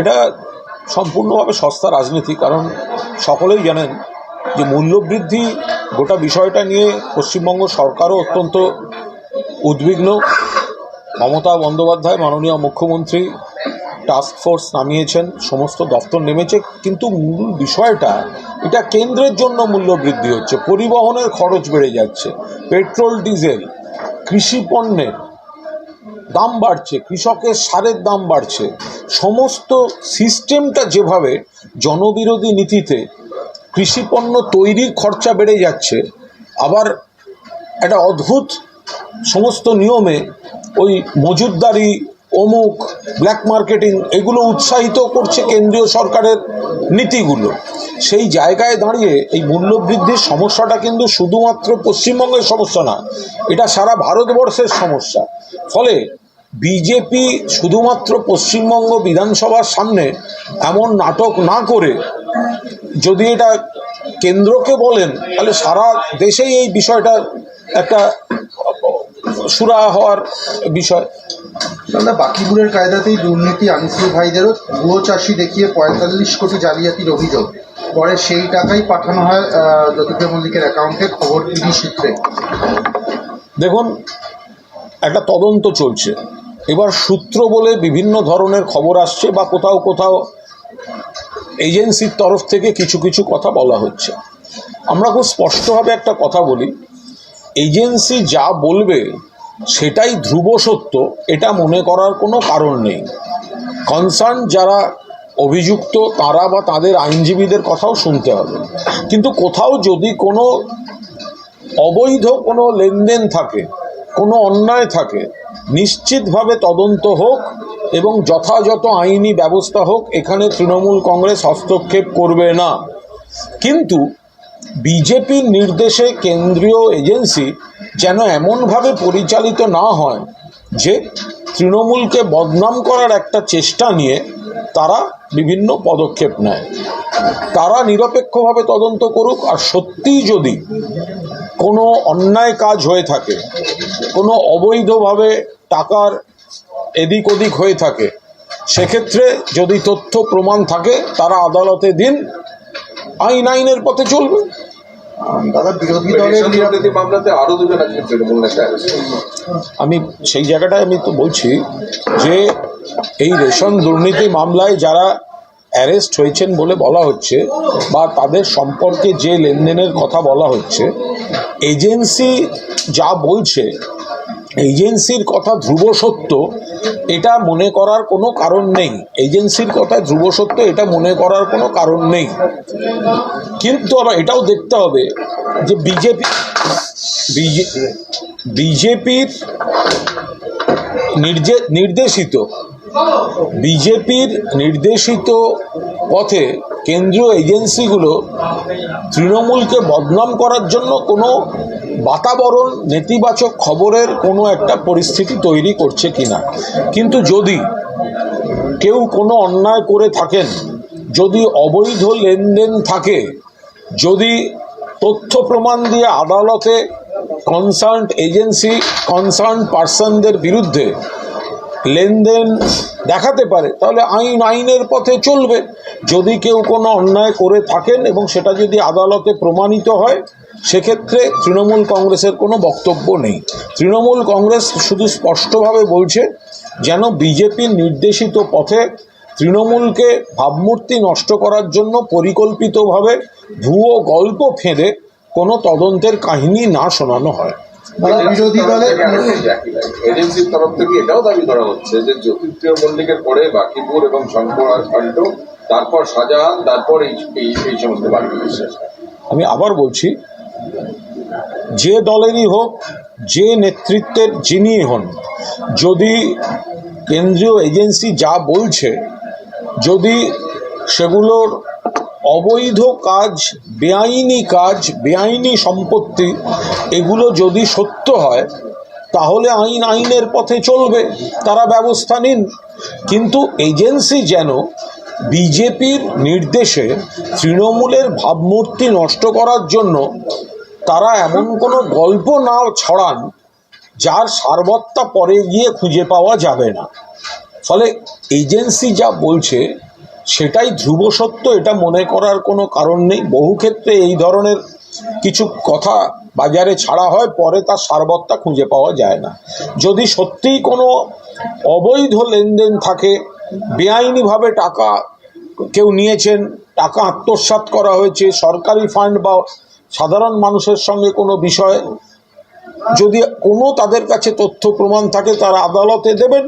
এটা সম্পূর্ণভাবে সস্তা রাজনীতি, কারণ সকলেই জানেন যে মূল্যবৃদ্ধি গোটা বিষয়টা নিয়ে পশ্চিমবঙ্গ সরকারও অত্যন্ত উদ্বিগ্ন। মমতা বন্দ্যোপাধ্যায়, মাননীয় মুখ্যমন্ত্রী টাস্ক ফোর্স নামিয়েছেন, সমস্ত দপ্তর নেমেছে, কিন্তু মূল বিষয়টা, এটা কেন্দ্রের জন্য মূল্য বৃদ্ধি হচ্ছে, পরিবহনের খরচ বেড়ে যাচ্ছে, পেট্রোল, ডিজেল, কৃষি পণ্যের দাম বাড়ছে, কৃষকের সারের দাম বাড়ছে। সমস্ত সিস্টেমটা যেভাবে জনবিরোধী নীতিতে কৃষিপণ্য তৈরির খরচা বেড়ে যাচ্ছে, আবার একটা অদ্ভুত সমস্ত নিয়মে ওই মজুদদারি অমুক ব্ল্যাক মার্কেটিং এগুলো উৎসাহিত করছে কেন্দ্রীয় সরকারের নীতিগুলো। সেই জায়গায় দাঁড়িয়ে এই মূল্যবৃদ্ধির সমস্যাটা কিন্তু শুধুমাত্র পশ্চিমবঙ্গের সমস্যা না, এটা সারা ভারতবর্ষের সমস্যা। ফলে বিজেপি শুধুমাত্র পশ্চিমবঙ্গ বিধানসভার সামনে এমন নাটক না করে যদি এটা কেন্দ্রকে বলেন, তাহলে সারা দেশেই এই বিষয়টা একটা সুরা হওয়ার বিষয়। দাদা, বাকিপুরের কায়দাতেই দুর্নীতি আনিসুল ভাইদেরও ভুয়ো চাষি দেখিয়ে পঁয়তাল্লিশ কোটি জালিয়াতির অভিযোগ। পরে সেই টাকাই পাঠানো হয় জ্যোতিপ্রিয় মল্লিকের অ্যাকাউন্টে খবর টিভি সূত্রে। দেখুন, একটা তদন্ত চলছে। এবার সূত্র বলে বিভিন্ন ধরনের খবর আসছে বা কোথাও কোথাও এজেন্সির তরফ থেকে কিছু কিছু কথা বলা হচ্ছে। আমরা খুব স্পষ্টভাবে একটা কথা বলি, এজেন্সি যা বলবে সেটাই ধ্রুব সত্য, এটা মনে করার কোনো কারণ নেই। কনসার্ন যারা অভিযুক্ত, তারা বা তাদের আইনজীবীদের কথাও শুনতে হবে। কিন্তু কোথাও যদি কোনো অবৈধ কোনো লেনদেন থাকে, কোনো অন্যায় থাকে, নিশ্চিতভাবে তদন্ত হোক এবং যথাযথ আইনি ব্যবস্থা হোক, এখানে তৃণমূল কংগ্রেস হস্তক্ষেপ করবে না। কিন্তু বিজেপির নির্দেশে কেন্দ্রীয় এজেন্সি যেন এমনভাবে পরিচালিত না হয় যে তৃণমূলকে বদনাম করার একটা চেষ্টা নিয়ে তারা বিভিন্ন পদক্ষেপ নেয়। তারা নিরপেক্ষভাবে তদন্ত করুক আর সত্যিই যদি কোনো অন্যায় কাজ হয়ে থাকে, কোনো অবৈধভাবে টাকার এদিক ওদিক হয়ে থাকে, সেক্ষেত্রে যদি তথ্য প্রমাণ থাকে, তারা আদালতে দিন আইন আইনের পথে চলবে। দাদা বিরোধী দলের রেশন নিরাপত্তা দুর্নীতি মামলাতে আরও দুজন আজকে তৃণমূল নেতা আমি সেই জায়গাটায় আমি তো বলছি যে এই রেশন দুর্নীতি মামলায় যারা অ্যারেস্ট হয়েছেন বলে বলা হচ্ছে বা তাদের সম্পর্কে যে লেনদেনের কথা বলা হচ্ছে এজেন্সি যা বলছে এজেন্সির কথা ধ্রুব সত্য, এটা মনে করার কোনো কারণ নেই। এজেন্সির কথা ধ্রুব সত্য, এটা মনে করার কোনো কারণ নেই। কিন্তু আবার এটাও দেখতে হবে যে বিজেপি বিজেপির নির্দে- নির্দেশিত, বিজেপির নির্দেশিত পথে কেন্দ্রীয় এজেন্সিগুলো তৃণমূলকে বদনাম করার জন্য কোনো বাতাবরণ নেতিবাচক খবরের কোনো একটা পরিস্থিতি তৈরি করছে কিনা। কিন্তু যদি কেউ কোনো অন্যায় করে থাকেন, যদি অবৈধ লেনদেন থাকে, যদি তথ্য প্রমাণ দিয়ে আদালতে কনসার্ন এজেন্সি কনসার্ন পার্সনদের বিরুদ্ধে লেনদেন দেখাতে পারে, তাহলে আইন আইনের পথে চলবে। যদি কেউ কোনো অন্যায় করে থাকেন এবং সেটা যদি আদালতে প্রমাণিত হয় সেক্ষেত্রে তৃণমূল কংগ্রেসের কোনো বক্তব্য নেই। তৃণমূল কংগ্রেস শুধু স্পষ্টভাবে বলছে যেন বিজেপির নির্দেশিত পথে তৃণমূলকে ভাবমূর্তি নষ্ট করার জন্য পরিকল্পিতভাবে ভুয়ো গল্প ফেঁদে কোনো তদন্তের কাহিনী না শোনানো হয়। বিরোধী দলের এজেন্সির তরফ থেকে এটাও দাবি করা হচ্ছে যে জ্যোতিপ্রিয় মল্লিকের পরে বাকিপুর এবং শঙ্কর আর খান্ড তারপর শাহজাহান তারপর এই এই এই সমস্ত বাকি আমি আবার বলছি যে দলেরই হোক, যে নেতৃত্বের যিনি হন, যদি কেন্দ্রীয় এজেন্সি যা বলছে, যদি সেগুলোর অবৈধ কাজ, বেআইনি কাজ, বেআইনি সম্পত্তি, এগুলো যদি সত্য হয়, তাহলে আইন আইনের পথে চলবে, তারা ব্যবস্থা নিন। কিন্তু এজেন্সি যেন বিজেপির নির্দেশে তৃণমূলের ভাবমূর্তি নষ্ট করার জন্য তারা এমন কোনো গল্প না ছড়ান যার সারবত্তা পরে গিয়ে খুঁজে পাওয়া যাবে না। ফলে এজেন্সি যা বলছে, সেটাই ধ্রুব সত্য, এটা মনে করার কোনো কারণ নেই। বহু ক্ষেত্রে এই ধরনের কিছু কথা বাজারে ছাড়া হয়, পরে তার সারবত্তা খুঁজে পাওয়া যায় না। যদি সত্যিই কোনো অবৈধ লেনদেন থাকে বেআইনিভাবে টাকা কেউ নিয়েছেন, টাকা আত্মসাৎ করা হয়েছে, সরকারি ফান্ড বা সাধারণ মানুষের সঙ্গে কোনো বিষয়। যদি কোনো তাদের কাছে তথ্য প্রমাণ থাকে, তারা আদালতে দেবেন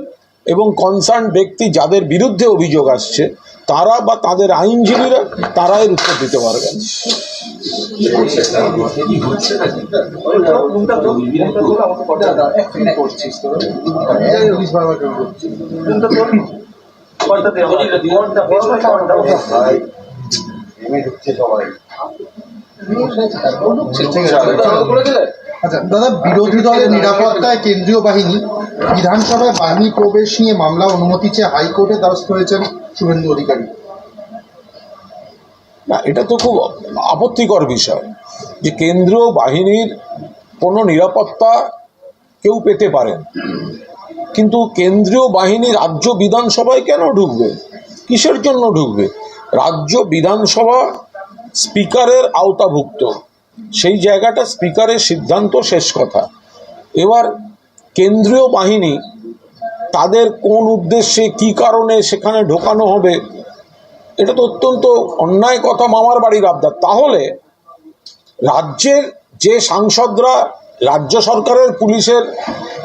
এবং কনসার্ন ব্যক্তি যাদের বিরুদ্ধে অভিযোগ আসছে, তারা বা তাদের আইনজীবীরা তারা এর উত্তর দিতে পারবেন বারবার কেন করছে? আচ্ছা দাদা বিরোধী দলের নিরাপত্তায় কেন্দ্রীয় বাহিনী বিধানসভায় বাহিনী প্রবেশ নিয়ে মামলা অনুমতি চেয়ে হাইকোর্টে দ্বারস্থ হয়েছেন শুভেন্দু অধিকারী। না এটা তো খুব আপত্তিকর বিষয় যে কেন্দ্রীয় বাহিনীর কোনো নিরাপত্তা কেউ পেতে পারেন। কিন্তু কেন্দ্রীয় বাহিনী রাজ্য বিধানসভায় কেন ঢুকবে? কিসের জন্য ঢুকবে? রাজ্য বিধানসভা স্পিকারের আওতাভুক্ত। সেই জায়গাটা স্পিকারের সিদ্ধান্ত শেষ কথা। এবার কেন্দ্রীয় বাহিনী তাদের কোন উদ্দেশ্যে, কি কারণে সেখানে ঢোকানো হবে, এটা তো অত্যন্ত অন্যায় কথা মামার বাড়ির আবদার। তাহলে রাজ্যের যে সাংসদরা, রাজ্য সরকারের পুলিশের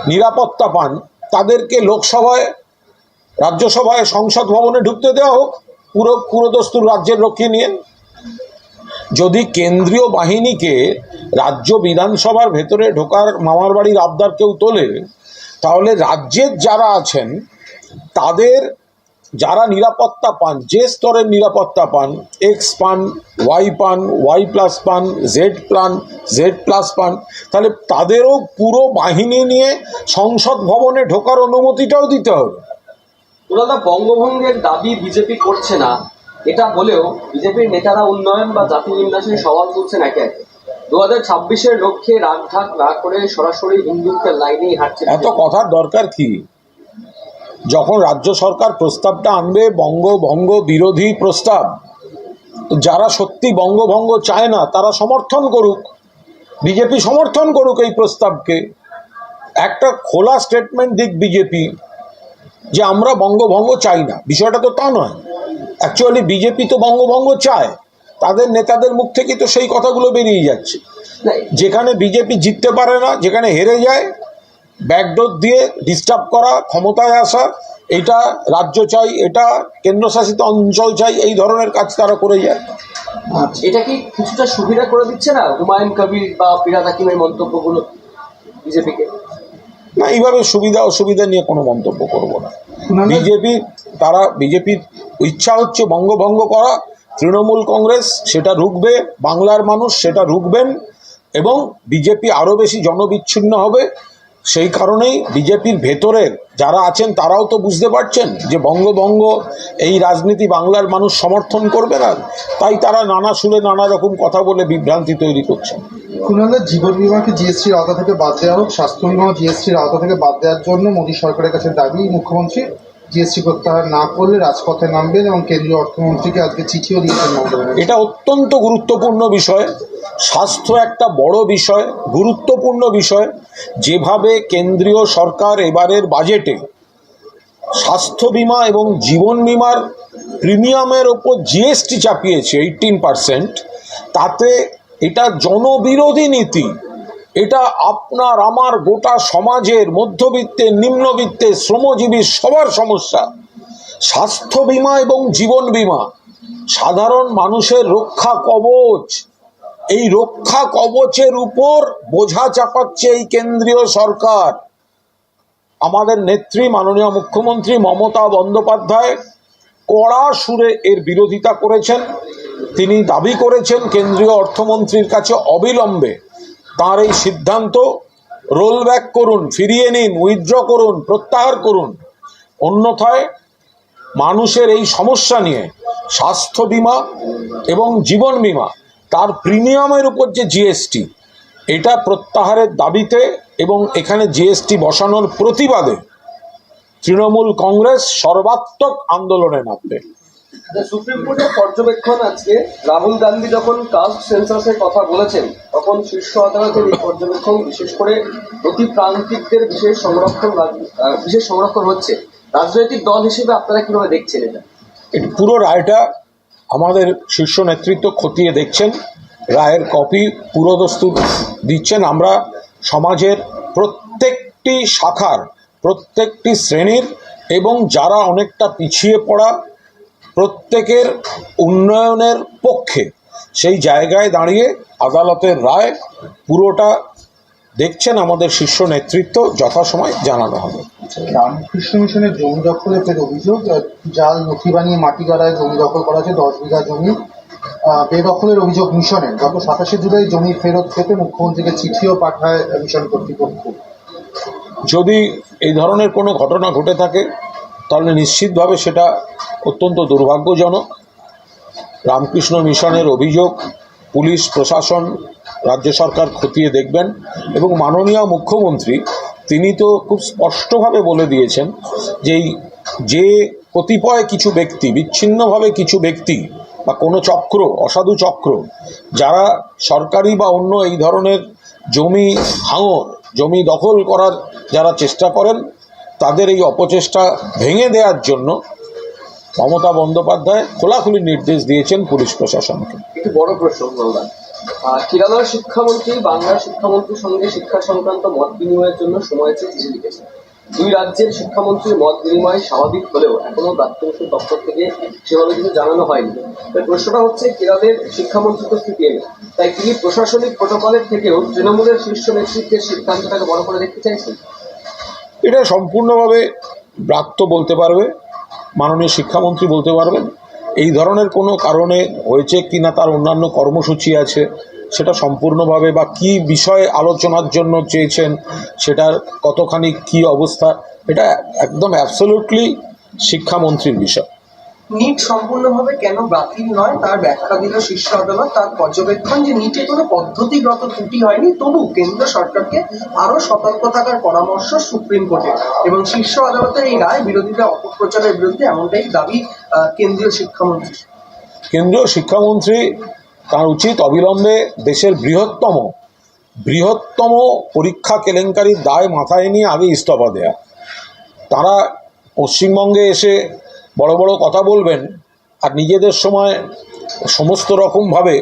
নিরাপত্তা পান তাদেরকে লোকসভায়, রাজ্যসভায়, সংসদ ভবনে ঢুকতে দেওয়া হোক, পুরো পুরোদস্তুর রাজ্যের রক্ষী নিয়ে। যদি কেন্দ্রীয় বাহিনীকে রাজ্য বিধানসভার ভেতরে ঢোকার, মামার বাড়ির আবদার কেউ তোলে, তাহলে রাজ্যের যারা আছেন, তাদের যারা নিরাপত্তা পান যে স্তরের নিরাপত্তা পান এক্স পান ওয়াই পান ওয়াই প্লাস পান জেড প্লান জেড প্লাস পান তাহলে তাদেরও পুরো বাহিনী নিয়ে সংসদ ভবনে ঢোকার অনুমতিটাও দিতে হবে। ওনারা বঙ্গভঙ্গের দাবি বিজেপি করছে না। এটা বলেও বিজেপির নেতারা উন্নয়ন বা জাতি বিন্যাসের সওয়াল তুলছেন একে একে। দু হাজার ছাব্বিশের লক্ষ্যে রাগঢাক না করে সরাসরি হিন্দুত্বের লাইনেই হাঁটছে এত কথার দরকার কি? যখন রাজ্য সরকার প্রস্তাবটা আনবে বঙ্গভঙ্গ বিরোধী প্রস্তাব, যারা সত্যি বঙ্গভঙ্গ চায় না, তারা সমর্থন করুক, বিজেপি সমর্থন করুক এই প্রস্তাবকে। একটা খোলা স্টেটমেন্ট দিক বিজেপি যে আমরা বঙ্গভঙ্গ চাই না। বিষয়টা তো তা নয়। অ্যাকচুয়ালি বিজেপি তো বঙ্গভঙ্গ চায়। তাদের নেতাদের মুখ থেকে তো সেই কথাগুলো বেরিয়ে যাচ্ছে। যেখানে বিজেপি জিততে পারে না, যেখানে হেরে যায় ব্যাকডোর দিয়ে ডিস্টার্ব করা ক্ষমতায় আসা এটা রাজ্য চাই এটা কেন্দ্রশাসিত অঞ্চল চাই এই ধরনের কাজ তারা করে যায়। এটা কি কিছুটা সুবিধা করে দিচ্ছে না? হুমায়ুন কবির বা ফিরাদ হাকিমের মন্তব্যগুলো বিজেপিকে? না এইভাবে সুবিধা অসুবিধা নিয়ে কোনো মন্তব্য করব না। বিজেপি তারা বিজেপির ইচ্ছা হচ্ছে বঙ্গভঙ্গ করা তৃণমূল কংগ্রেস সেটা রুখবে বাংলার মানুষ সেটা রুখবেন এবং বিজেপি আরও বেশি জনবিচ্ছিন্ন হবে সেই কারণেই বিজেপির ভেতরের যারা আছেন তারাও তো বুঝতে পারছেন যে বঙ্গভঙ্গ এই রাজনীতি বাংলার মানুষ সমর্থন করবে না। তাই তারা নানা সুরে নানা রকম কথা বলে বিভ্রান্তি তৈরি করছেন। কুণালের জীবন বিমাকে জিএসটির আওতা থেকে বাদ দেওয়া হোক, স্বাস্থ্য বিমা জিএসটির আওতা থেকে বাদ দেওয়ার জন্য মোদী সরকারের কাছে দাবি, মুখ্যমন্ত্রী জিএসটি প্রত্যাহার না করলে রাজপথে নামবেন এবং কেন্দ্রীয় অর্থমন্ত্রীকে আজকে চিঠিও দিয়েছেন এটা অত্যন্ত গুরুত্বপূর্ণ বিষয়। স্বাস্থ্য একটা বড় বিষয়, গুরুত্বপূর্ণ বিষয়। যেভাবে কেন্দ্রীয় সরকার এবারের বাজেটে স্বাস্থ্য বীমা এবং জীবন বিমার প্রিমিয়ামের ওপর জিএসটি চাপিয়েছে এইটিন পার্সেন্ট তাতে এটা জনবিরোধী নীতি। এটা আপনার, আমার গোটা সমাজের মধ্যবিত্তের নিম্নবিত্তের শ্রমজীবী সবার সমস্যা। স্বাস্থ্য বীমা এবং জীবন বীমা। সাধারণ মানুষের রক্ষা কবচ। এই রক্ষা কবচের উপর বোঝা চাপাচ্ছে এই কেন্দ্রীয় সরকার। আমাদের নেত্রী, মাননীয় মুখ্যমন্ত্রী মমতা বন্দ্যোপাধ্যায় কড়া সুরে এর বিরোধিতা করেছেন। তিনি দাবি করেছেন, কেন্দ্রীয় অর্থমন্ত্রীর কাছে অবিলম্বে তার এই সিদ্ধান্ত রোল ব্যাক করুন, ফিরিয়ে নিন, উইথড্র করুন, প্রত্যাহার করুন। অন্যথায় মানুষের এই সমস্যা নিয়ে, স্বাস্থ্য বীমা এবং জীবন বীমা, তার প্রিমিয়ামের উপর যে জিএসটি, এটা প্রত্যাহারের দাবিতে এবং এখানে জিএসটি বসানোর প্রতিবাদে তৃণমূল কংগ্রেস সর্বাত্মক আন্দোলনে নামবে। সুপ্রিম কোর্টের পর্যবেক্ষণ আজকে। রাহুল গান্ধী যখন কাস্ট সেন্সাসের কথা বলেছেন, তখন শীর্ষ আদালতের পর্যবেক্ষণ বিশেষ করে অতি প্রান্তিকদের বিশেষ সংরক্ষণ বিশেষ সংরক্ষণ হচ্ছে। রাজনৈতিক দল হিসেবে আপনারা কীভাবে দেখছেন এটা? পুরো রায়টা আমাদের শীর্ষ নেতৃত্ব খতিয়ে দেখছেন। রায়ের কপি পুরোদস্তুর দিচ্ছেন। আমরা সমাজের প্রত্যেকটি শাখার, প্রত্যেকটি শ্রেণির এবং যারা অনেকটা পিছিয়ে পড়া প্রত্যেকের উন্নয়নের পক্ষে সেই জায়গায় দাঁড়িয়ে আদালতের রায় পুরোটা দেখছেন আমাদের শীর্ষ নেতৃত্ব যথাসময় জানানো হবে। রামকৃষ্ণ মিশনের জমি দখলের ফের অভিযোগ জাল নথি বানিয়ে মাটি গাড়ায় জমি দখল করা হয়েছে দশ বিঘা জমি। বেদখলের অভিযোগ মিশনের। গত সাতাশে জুলাই জমি ফেরত পেতে মুখ্যমন্ত্রীকে চিঠিও পাঠায় মিশন কর্তৃপক্ষ। যদি এই ধরনের কোনো ঘটনা ঘটে থাকে তাহলে নিশ্চিতভাবে সেটা অত্যন্ত দুর্ভাগ্যজনক। রামকৃষ্ণ মিশনের অভিযোগ পুলিশ, প্রশাসন, রাজ্য সরকার খতিয়ে দেখবেন এবং মাননীয় মুখ্যমন্ত্রী, তিনি তো খুব স্পষ্টভাবে বলে দিয়েছেন যে যে কতিপয় কিছু ব্যক্তি, বিচ্ছিন্নভাবে কিছু ব্যক্তি বা কোনো চক্র, অসাধু চক্র, যারা সরকারি বা অন্য এই ধরনের জমি হাঙর, জমি দখল করার যারা চেষ্টা করেন তাদের এই অপচেষ্টা ভেঙে দেওয়ার জন্য মমতা বন্দ্যোপাধ্যায় খোলাখুলি নির্দেশ দিয়েছেন পুলিশ প্রশাসনকে। একটু বড় প্রশ্ন কেরালার শিক্ষামন্ত্রী, বাংলার শিক্ষামন্ত্রীর সঙ্গে শিক্ষা সংক্রান্ত মত বিনিময়ের জন্য সময় চেয়ে চিঠি লিখেছেন দুই রাজ্যের শিক্ষামন্ত্রীর মত বিনিময় স্বাভাবিক হলেও এখনও প্রাক্তন দপ্তর থেকে সেভাবে কিছু জানানো হয়নি। তাই প্রশ্নটা হচ্ছে, কেরালের শিক্ষামন্ত্রী তো সিপিএম তাই তিনি প্রশাসনিক প্রোটোকলের থেকেও তৃণমূলের শীর্ষ নেতৃত্বের সিদ্ধান্তটাকে বড় করে দেখতে চাইছেন? এটা সম্পূর্ণভাবে ব্রাত্য বলতে পারবে, মাননীয় শিক্ষামন্ত্রী বলতে পারবেন। এই ধরনের কোনো কারণে হয়েছে কি না তার অন্যান্য কর্মসূচি আছে, সেটা সম্পূর্ণভাবে বা কি বিষয়ে আলোচনার জন্য চেয়েছেন, সেটার কতখানি কি অবস্থা, এটা একদম অ্যাবসোলুটলি শিক্ষামন্ত্রীর বিষয়। নিট সম্পূর্ণভাবে কেন বাতিল নয়? তার ব্যাখ্যা দিল শীর্ষ আদালত। তার পর্যবেক্ষণ যে নিটে কোনো পদ্ধতিগত ত্রুটি হয়নি, তবু কেন্দ্র সরকারকে আরও সতর্ক থাকার পরামর্শ সুপ্রিম কোর্টে। এবং শীর্ষ আদালতের এই রায় বিরোধীরা অপপ্রচারের বিরুদ্ধে এমনটাই দাবি কেন্দ্রীয় শিক্ষামন্ত্রী কেন্দ্রীয় শিক্ষামন্ত্রী তার উচিত অবিলম্বে দেশের বৃহত্তম বৃহত্তম পরীক্ষা কেলেঙ্কারির দায় মাথায় নিয়ে আগে ইস্তফা দেয়া। তারা পশ্চিমবঙ্গে এসে বড় বড় কথা বলবেন আর নিজেদের সময় সমস্ত রকমভাবে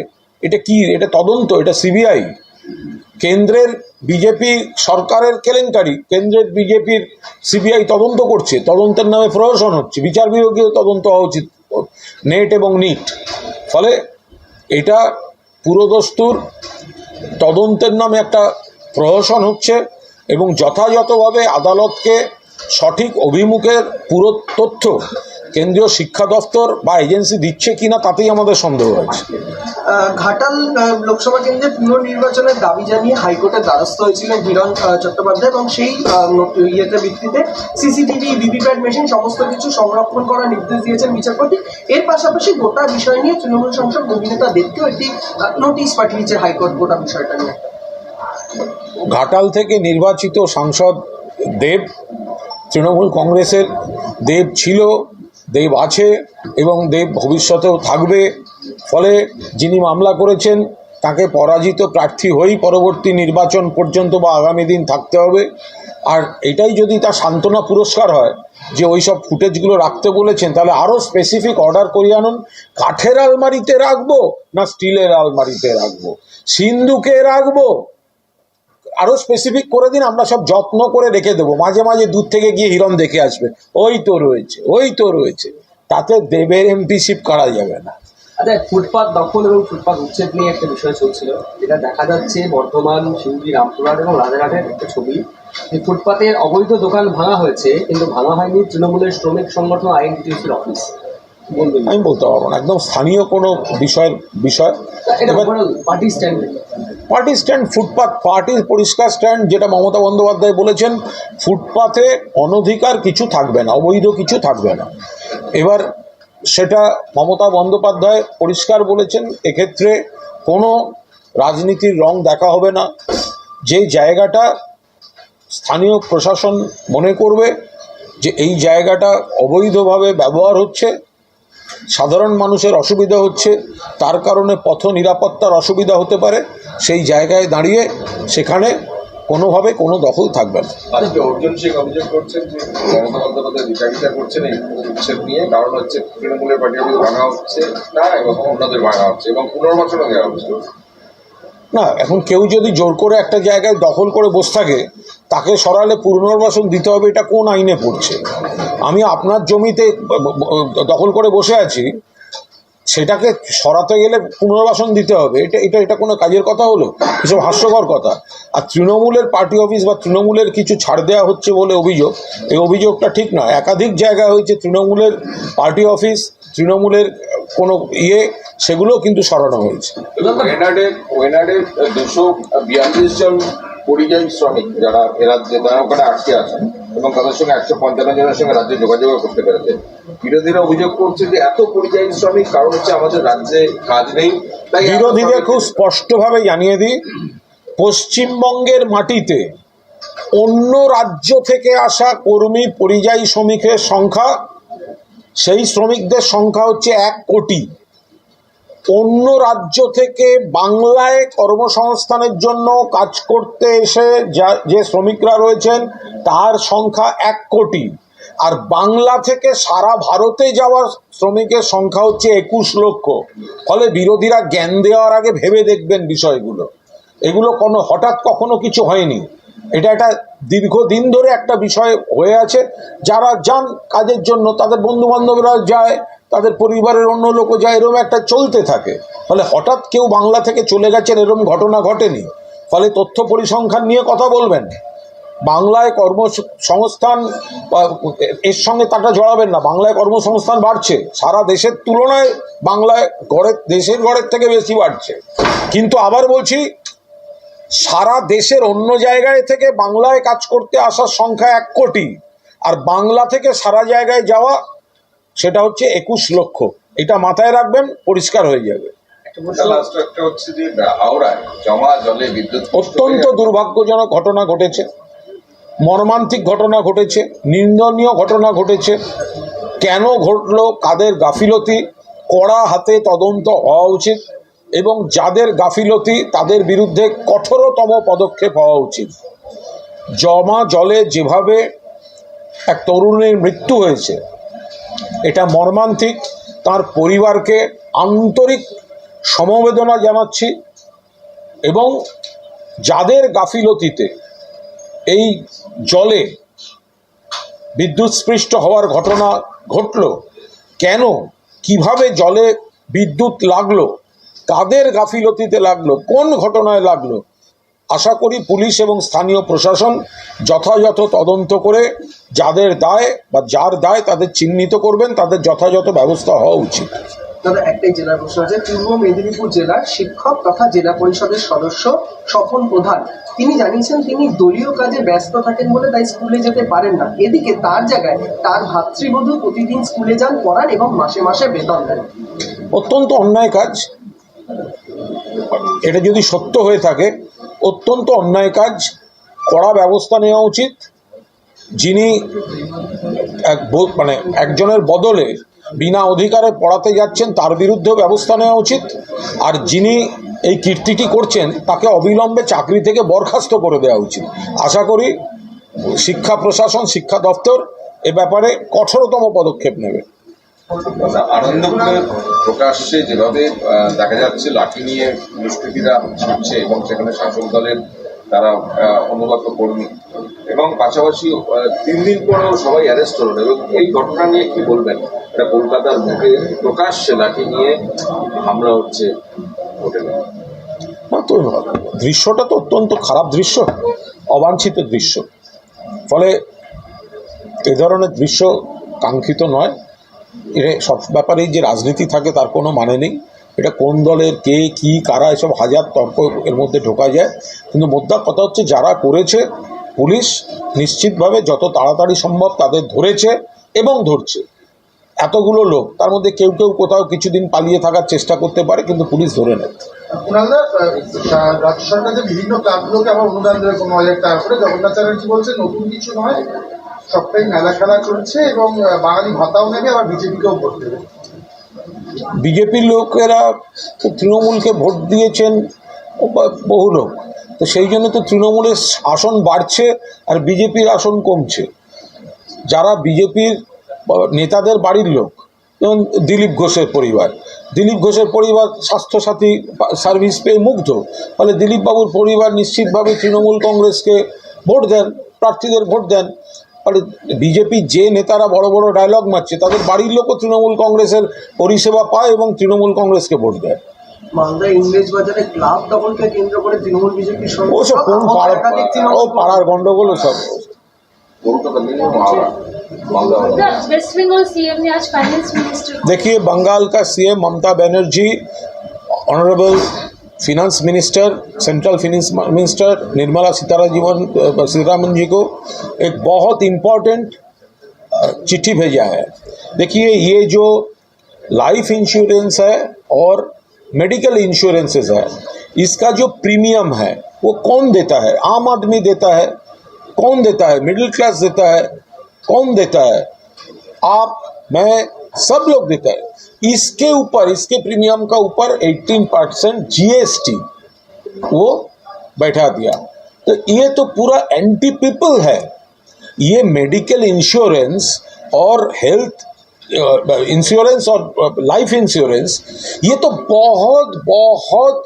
এটা কি? এটা তদন্ত, এটা সিবিআই। কেন্দ্রের বিজেপি সরকারের কেলেঙ্কারি, কেন্দ্রের বিজেপির সিবিআই তদন্ত করছে, তদন্তের নামে প্রহসন হচ্ছে, বিচার বিভাগীয় তদন্ত হওয়া উচিত, নেট এবং নিট। ফলে এটা পুরোদস্তুর তদন্তের নামে একটা প্রহসন হচ্ছে এবং যথাযথভাবে আদালতকে সঠিক অভিমুখের পুরো তথ্য কেন্দ্রীয় শিক্ষা দপ্তর বা এজেন্সি দিচ্ছে কিনা তাতেই আমাদের সন্দেহ আছে ঘাটাল লোকসভা কেন্দ্রে পুনর্নির্বাচনের দাবি জানিয়ে হাইকোর্টের দ্বারস্থ হয়েছিলেন হিরণ চট্টোপাধ্যায় এবং সেই ইয়েতে ভিত্তিতে সিসিটিভি ভিভিপ্যাট মেশিন সমস্ত কিছু সংরক্ষণ করার নির্দেশ দিয়েছেন বিচারপতি। এর পাশাপাশি গোটা বিষয় নিয়ে তৃণমূল সংসদ অভিনেতা দেবকেও একটি নোটিশ পাঠিয়েছে হাইকোর্ট গোটা বিষয়টা নিয়ে। ঘাটাল থেকে নির্বাচিত সাংসদ দেব তৃণমূল কংগ্রেসের দেব ছিল দেব আছে এবং দেব ভবিষ্যতেও থাকবে। ফলে যিনি মামলা করেছেন, তাকে পরাজিত প্রার্থী হয়েই পরবর্তী নির্বাচন পর্যন্ত বা আগামী দিন থাকতে হবে। আর এটাই যদি তার সান্ত্বনা পুরস্কার হয়, যে ওই সব ফুটেজগুলো রাখতে বলেছেন, তাহলে আরও স্পেসিফিক অর্ডার করিয়ে আনুন। কাঠের আলমারিতে রাখব না স্টিলের আলমারিতে রাখব? সিন্ধুকে রাখব? আরও স্পেসিফিক করে দিন, আমরা সব যত্ন করে রেখে দেবো। মাঝে মাঝে দূর থেকে গিয়ে হিরণ দেখে আসবে। ওই তো রয়েছে, ওই তো রয়েছে। তাতে দেবের এমপিশিপ করা যাবে না। আচ্ছা ফুটপাত দখল এবং ফুটপাত উচ্ছেদ নিয়ে একটা বিষয় চলছিল। যেটা দেখা যাচ্ছে, বর্ধমান শিউলি রামপুরহাট এবং রাজারহাটের একটা ছবি। এই ফুটপাতের অবৈধ দোকান ভাঙা হয়েছে, কিন্তু ভাঙা হয়নি তৃণমূলের শ্রমিক সংগঠন আইএনটিটিউসির অফিস। আমি বলতে পারব না একদম স্থানীয় কোনো বিষয়ের বিষয়। এটা party stand party stand footpath পার্টির পরিষ্কার স্ট্যান্ড যেটা মমতা বন্দ্যোপাধ্যায় বলেছেন ফুটপাথে অনধিকার কিছু থাকবে না অবৈধ কিছু থাকবে না। এবার সেটা মমতা বন্দ্যোপাধ্যায় পরিষ্কার বলেছেন এক্ষেত্রে কোনো রাজনীতির রং দেখা হবে না। যে জায়গাটা স্থানীয় প্রশাসন মনে করবে যে এই জায়গাটা অবৈধভাবে ব্যবহার হচ্ছে সাধারণ মানুষের অসুবিধা হচ্ছে, তার কারণে পথ নিরাপত্তার অসুবিধা হতে পারে, সেই জায়গায় দাঁড়িয়ে সেখানে কোনোভাবে কোনো দখল থাকবে না। অভিযোগ করছেন যে করছেন এই উৎসব নিয়ে, কারণ হচ্ছে তৃণমূলের ভাঙা হচ্ছে না এবং অন্যদের ভাঙা হচ্ছে, এবং পুনর্বাসনও দেওয়া হচ্ছে। না, এখন কেউ যদি জোর করে একটা জায়গায় দখল করে বসে থাকে, তাকে সরালে পুনর্বাসন দিতে হবে, এটা কোন আইনে পড়ছে? আমি আপনার জমিতে দখল করে বসে আছি, সেটাকে সরাতে গেলে পুনর্বাসন দিতে হবে, এটা এটা এটা কোনো কাজের কথা হলো? এসব হাস্যকর কথা। আর তৃণমূলের পার্টি অফিস বা তৃণমূলের কিছু ছাড় দেওয়া হচ্ছে বলে অভিযোগ, এই অভিযোগটা ঠিক না। একাধিক জায়গা হয়েছে তৃণমূলের পার্টি অফিস, তৃণমূলের কোনো ইয়ে সেগুলোও কিন্তু সরানো হয়েছে। দুশো বিয়াল্লিশ জন পরিযায়ী শ্রমিক যারা এ রাজ্যে তারা ওখানে আটকে আছেন এবং তাদের সঙ্গে একশো পঞ্চান্ন জনের সঙ্গে রাজ্যে যোগাযোগ করতে পেরেছে। বিরোধীরা অভিযোগ করছে যে এত পরিযায়ী শ্রমিক কারণ হচ্ছে আমাদের রাজ্যে কাজ নেই। বিরোধীদের খুব স্পষ্টভাবে জানিয়ে দিই পশ্চিমবঙ্গের মাটিতে অন্য রাজ্য থেকে আসা কর্মী পরিযায়ী শ্রমিকের সংখ্যা সেই শ্রমিকদের সংখ্যা হচ্ছে এক কোটি। অন্য রাজ্য থেকে বাংলায় কর্মসংস্থানের জন্য কাজ করতে এসে যা, যে শ্রমিকরা রয়েছেন, তার সংখ্যা এক কোটি। আর বাংলা থেকে সারা ভারতে যাওয়া শ্রমিকের সংখ্যা হচ্ছে একুশ লক্ষ। ফলে বিরোধীরা জ্ঞান দেওয়ার আগে ভেবে দেখবেন বিষয়গুলো। এগুলো কোনো, হঠাৎ কখনো কিছু হয়নি। এটা একটা দীর্ঘদিন ধরে একটা বিষয় হয়ে আছে। যারা যান কাজের জন্য, তাদের বন্ধু বান্ধবরা যায় তাদের পরিবারের অন্য লোকও যায় এরকম একটা চলতে থাকে। ফলে হঠাৎ কেউ বাংলা থেকে চলে গেছেন এরকম ঘটনা ঘটেনি। ফলে তথ্য পরিসংখ্যান নিয়ে কথা বলবেন। বাংলায় কর্মসংস্থান এর সঙ্গে তাটা জড়াবেন না। বাংলায় কর্মসংস্থান বাড়ছে। সারা দেশের তুলনায় বাংলায় ঘরের দেশের ঘরের থেকে বেশি বাড়ছে। কিন্তু আবার বলছি, সারা দেশের অন্য জায়গায় থেকে বাংলায় কাজ করতে আসার সংখ্যা এক কোটি। আর বাংলা থেকে সারা জায়গায় যাওয়া সেটা হচ্ছে একুশ লক্ষ। এটা মাথায় রাখবেন পরিষ্কার হয়ে যাবে। লাস্ট একটা হচ্ছে যে হাওড়ায় জমা জলে বিদ্যুৎ অত্যন্ত দুর্ভাগ্যজনক ঘটনা ঘটেছে। মর্মান্তিক ঘটনা ঘটেছে। নিন্দনীয় ঘটনা ঘটেছে। কেন ঘটলো কাদের গাফিলতি কড়া হাতে তদন্ত হওয়া উচিত এবং যাদের গাফিলতি তাদের বিরুদ্ধে কঠোরতম পদক্ষেপ হওয়া উচিত। জমা জলে যেভাবে এক তরুণীর মৃত্যু হয়েছে এটা মর্মান্তিক, তার পরিবারকে আন্তরিক সমবেদনা জানাচ্ছি এবং যাদের গাফিলতিতে এই জলে বিদ্যুৎস্পৃষ্ট হওয়ার ঘটনা ঘটল, কেন, কীভাবে জলে বিদ্যুৎ লাগল, কাদের গাফিলতিতে লাগল, কোন ঘটনায় লাগল আশা করি পুলিশ এবং স্থানীয় প্রশাসন যথাযথ তদন্ত করে যাদের দায় বা যার দায় তাদের চিহ্নিত করবেন তাদের যথাযথ ব্যবস্থা হওয়া উচিত। দাদা একটাই জেলার প্রশ্ন আছে পূর্ব মেদিনীপুর জেলার শিক্ষক তথা জেলা পরিষদের সদস্য স্বপন প্রধান তিনি জানিয়েছেন তিনি দলীয় কাজে ব্যস্ত থাকেন বলে তাই স্কুলে যেতে পারেন না। এদিকে তার জায়গায় তার ভাতৃবধূ প্রতিদিন স্কুলে যান পড়ান এবং মাসে মাসে বেতন দেন। অত্যন্ত অন্যায় কাজ। এটা যদি সত্য হয়ে থাকে অত্যন্ত অন্যায় কাজ, কড়া ব্যবস্থা নেওয়া উচিত। যিনি এক মানে একজনের বদলে বিনা অধিকারে পড়াতে যাচ্ছেন, তার বিরুদ্ধেও ব্যবস্থা নেওয়া উচিত। আর যিনি এই কীর্তিটি করছেন, তাকে অবিলম্বে চাকরি থেকে বরখাস্ত করে দেওয়া উচিত। আশা করি শিক্ষা প্রশাসন, শিক্ষা দপ্তর এ ব্যাপারে কঠোরতম পদক্ষেপ নেবে। আনন্দপুরে প্রকাশ্যে যেভাবে দেখা যাচ্ছে লাঠি নিয়ে দুষ্কৃতীরা ছুটছে এবং সেখানে শাসক দলের তারা অনুগত কর্মী। এবং পাশাপাশি তিন দিন পরেও সবাই অ্যারেস্ট হলেন এবং এই ঘটনা নিয়ে কি বলবেন? এটা কলকাতার বুকে প্রকাশ্যে লাঠি নিয়ে হামলা হচ্ছে হোটেলে। দৃশ্যটা তো অত্যন্ত খারাপ দৃশ্য, অবাঞ্ছিত দৃশ্য। ফলে এ ধরনের দৃশ্য কাঙ্ক্ষিত নয়। সব ব্যাপারেই যে রাজনীতি থাকে তার কোনো মানে নেই। এটা কোন দলের কে, কি, কারা, এসব হাজার তর্ক এর মধ্যে ঢোকা যায়। কিন্তু মোদ্দা কথা হচ্ছে যারা করেছে, পুলিশ নিশ্চিতভাবে যত তাড়াতাড়ি সম্ভব তাদের ধরেছে এবং ধরছে। এতগুলো লোক, তার মধ্যে কেউ কেউ কোথাও কিছুদিন পালিয়ে থাকার চেষ্টা করতে পারে, কিন্তু পুলিশ ধরে নেয়। রাজ্য সরকার বিভিন্ন ক্লাবগুলোকে আবার অনুদান দেবে কোনো হাজার টাকা করে জগন্নাথ চ্যাটার্জি বলছে, নতুন কিছু নয়। সবটাই মেলা খেলা চলছে এবং বাঙালি ভাতাও নেবে, আবার বিজেপিকেও ভোট দেবে। বিজেপির লোকেরা তৃণমূলকে ভোট দিয়েছেন বহু লোক। তো সেই জন্য তো তৃণমূলের আসন বাড়ছে আর বিজেপির আসন কমছে। যারা বিজেপির নেতাদের বাড়ির লোক, যেমন দিলীপ ঘোষের পরিবার। দিলীপ ঘোষের পরিবার স্বাস্থ্যসাথী সার্ভিস পেয়ে মুগ্ধ। ফলে দিলীপবাবুর পরিবার নিশ্চিতভাবে তৃণমূল কংগ্রেসকে ভোট দেন, প্রার্থীদের ভোট দেন। ফলে বিজেপি যে নেতারা বড় বড় ডায়লগ মারছে তাদের বাড়ির লোকও তৃণমূল কংগ্রেসের পরিষেবা পায় এবং তৃণমূল কংগ্রেসকে ভোট দেয় মালদা ইংরেজ বাজারে ক্লাব দখলকে কেন্দ্র করে তৃণমূল বিজেপির ও সব কোন পাড়া একাধিক ও তৃণমূল পাড়ার গন্ডগোল ও সব কলকাতা নিয়ে Malda Malda The West Bengal CM ने आज फाइनेंस मिनिस्टर को देखिए बंगाल का CM Mamata Banerjee honourable finance minister central finance minister Nirmala Sitharaman Sitharaman ji को एक बहुत इम्पोर्टेंट चिट्ठी भेजा है। देखिए, ये जो लाइफ इंश्योरेंस है और मेडिकल इंश्योरेंसेस है, इसका जो प्रीमियम है, वो कौन देता है? आम आदमी देता है। कौन देता है? मिडिल क्लास देता है। कौन देता है? आप, मैं सब लोग देता है। इसके ऊपर, इसके प्रीमियम का ऊपर 18 परसेंट जीएसटी वो बैठा दिया। तो ये तो पूरा एंटी पीपल है। ये मेडिकल इंश्योरेंस और हेल्थ इंश्योरेंस और लाइफ इंश्योरेंस ये तो बहुत बहुत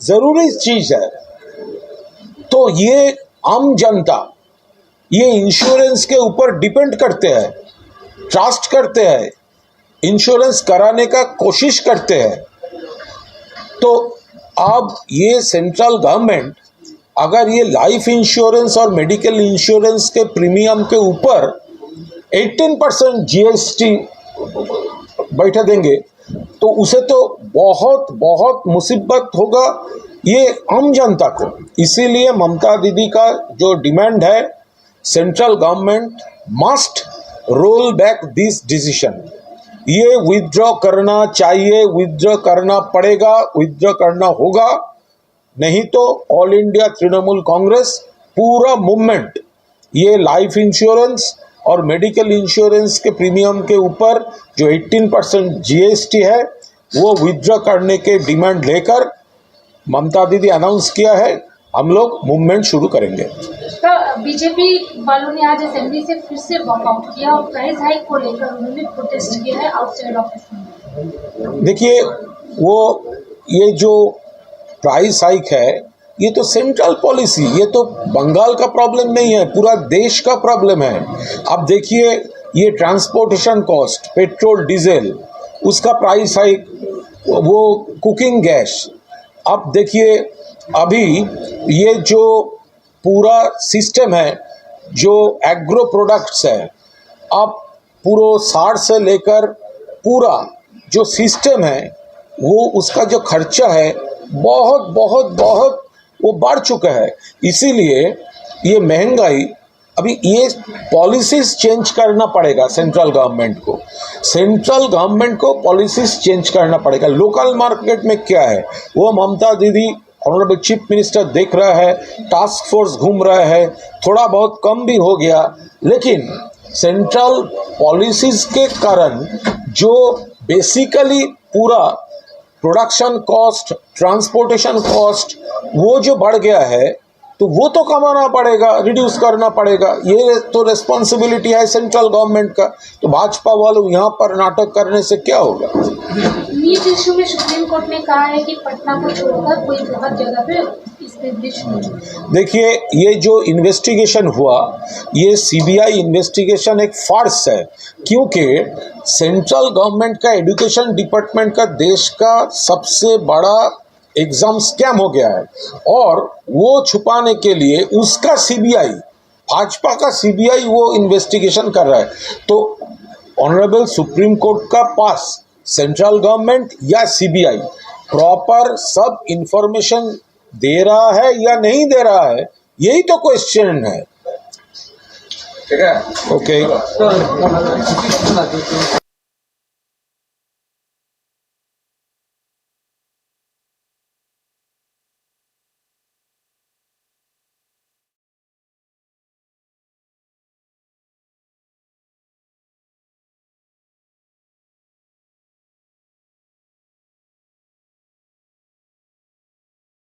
ज़रूरी चीज़ है। तो ये आम जनता, ये इंश्योरेंस के ऊपर डिपेंड करते हैं ट्रस्ट करते हैं। इंश्योरेंस कराने का कोशिश करते हैं। तो अब ये सेंट्रल गवर्नमेंट, अगर ये लाइफ इंश्योरेंस और मेडिकल इंश्योरेंस के प्रीमियम के ऊपर 18 परसेंट जीएसटी बैठा देंगे तो उसे तो बहुत बहुत मुसीबत होगा। ये आम जनता को। इसीलिए ममता दीदी का जो डिमांड है, central government must roll back this decision. ये विथड्रॉ करना चाहिए विथड्रॉ करना पड़ेगा विथड्रॉ करना होगा। नहीं तो ऑल इंडिया तृणमूल कांग्रेस पूरा मूवमेंट ये लाइफ इंश्योरेंस और मेडिकल इंश्योरेंस के प्रीमियम के ऊपर जो 18 परसेंट जीएसटी है, वो विथड्रॉ करने के डिमांड लेकर ममता दीदी अनाउंस किया है। हम लोग मूवमेंट शुरू करेंगे। तो बीजेपी वालों ने आज असेंबली से फिर से वॉकआउट किया और प्राइस हाइक को लेकर उन्होंने प्रोटेस्ट किया है आउटसाइड ऑफ़िस में। देखिए वो ये जो प्राइस हाइक है ये तो सेंट्रल पॉलिसी ये तो बंगाल का प्रॉब्लम नहीं है पूरा देश का प्रॉब्लम है। अब देखिए ये ट्रांसपोर्टेशन कॉस्ट पेट्रोल डीजल उसका प्राइस हाइक वो कुकिंग गैस अब देखिए अभी ये जो पूरा सिस्टम है, जो एग्रो प्रोडक्ट्स है, अब पूरा सार से लेकर पूरा जो सिस्टम है, वो उसका जो खर्चा है, बहुत बहुत बहुत वो बढ़ चुका है। इसीलिए ये महँगाई, अभी ये पॉलिसीज़ चेंज करना पड़ेगा सेंट्रल गवर्नमेंट को। सेंट्रल गवर्नमेंट को पॉलिसीज़ चेंज करना पड़ेगा। लोकल मार्केट में क्या है? वो ममता दीदी ऑनरेबल चीफ मिनिस्टर देख रहा है टास्क फोर्स घूम रहा है, थोड़ा बहुत कम भी हो गया, लेकिन सेंट्रल पॉलिसीज़ के कारण जो बेसिकली पूरा प्रोडक्शन कॉस्ट ट्रांसपोर्टेशन कॉस्ट वो जो बढ़ गया है तो वो तो कमाना पड़ेगा रिड्यूस करना पड़ेगा। ये तो रिस्पॉन्सिबिलिटी है सेंट्रल गवर्नमेंट का। तो भाजपा वालों यहाँ पर नाटक करने से क्या होगा? नीट इशू में सुप्रीम कोर्ट ने कहा है कि पटना को छोड़कर कोई बहुत जगह पे देखिए ये जो इन्वेस्टिगेशन हुआ ये सीबीआई इन्वेस्टिगेशन एक फार्स है। क्योंकि सेंट्रल गवर्नमेंट का एजुकेशन डिपार्टमेंट का देश का सबसे बड़ा एग्ज़ाम स्कैम हो गया है। और वो छुपाने के लिए उसका सीबीआई भाजपा का सीबीआई वो इन्वेस्टिगेशन कर रहा है। तो ऑनरेबल सुप्रीम कोर्ट का पास सेंट्रल गवर्नमेंट या सीबीआई प्रॉपर सब इंफॉर्मेशन दे रहा है या नहीं दे रहा है यही तो क्वेश्चन है। ठीक है? ओके।